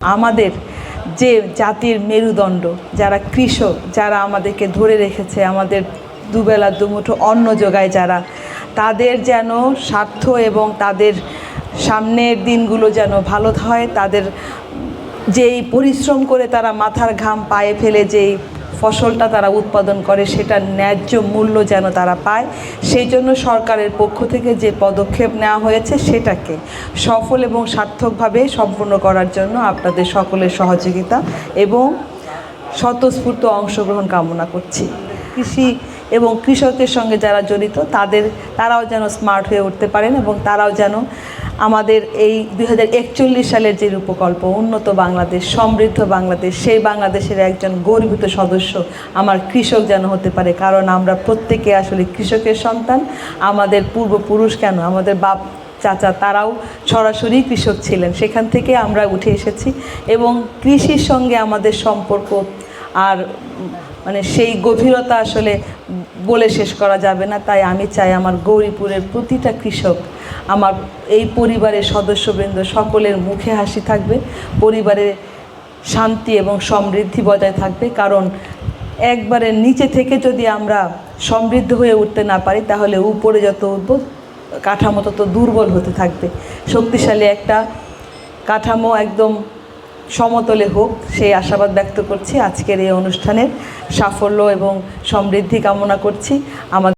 আমাদের যে জাতির মেরুদণ্ড, যারা কৃষক, যারা আমাদেরকে ধরে রেখেছে, আমাদের দুবেলা, দুমুঠো অন্ন যোগায় যারা, তাদের যেন স্বার্থ এবং তাদের সামনের দিনগুলো যেন ভালো হয়, তাদের যেই পরিশ্রম করে তারা মাথার ঘাম পায়ে ফেলে যেই ফসলটা তারা উৎপাদন করে, সেটার ন্যায্য মূল্য যেন তারা পায়। সেই জন্য সরকারের পক্ষ থেকে যে পদক্ষেপ নেওয়া হয়েছে, সেটাকে সফল এবং সার্থকভাবে সম্পূর্ণ করার জন্য আপনাদের সকলের সহযোগিতা এবং স্বতঃস্ফূর্ত অংশগ্রহণ কামনা করছি। কৃষি এবং কৃষকের সঙ্গে যারা জড়িত, তাদের, তারাও যেন স্মার্ট হয়ে উঠতে পারেন এবং তারাও যেন আমাদের এই দুই হাজার একচল্লিশ সালের যে রূপকল্প, উন্নত বাংলাদেশ, সমৃদ্ধ বাংলাদেশ, সেই বাংলাদেশের একজন গর্বিত সদস্য আমার কৃষক যেন হতে পারে। কারণ আমরা প্রত্যেকে আসলে কৃষকের সন্তান। আমাদের পূর্বপুরুষ কেন? আমাদের বাপ, চাচা তারাও সরাসরি কৃষক ছিলেন। সেখান থেকে আমরা উঠে এসেছি এবং কৃষির সঙ্গে আমাদের সম্পর্ক আর মানে সেই গভীরতা আসলে বলে শেষ করা যাবে না। তাই আমি চাই আমার গৌরীপুরের প্রতিটা কৃষক, আমার এই পরিবারের সদস্যবৃন্দ সকলের মুখে হাসি থাকবে, পরিবারে শান্তি এবং সমৃদ্ধি বজায় থাকবে। কারণ একবারে নিচে থেকে যদি আমরা সমৃদ্ধ হয়ে উঠতে না পারি, তাহলে উপরে যত উঠব, কাঠামো তত দুর্বল হতে থাকবে। শক্তিশালী একটা কাঠামো একদম সমতলে হোক, সেই আশাবাদ ব্যক্ত করছি। আজকের এই অনুষ্ঠানের সাফল্য এবং সমৃদ্ধি কামনা করছি। আমাদের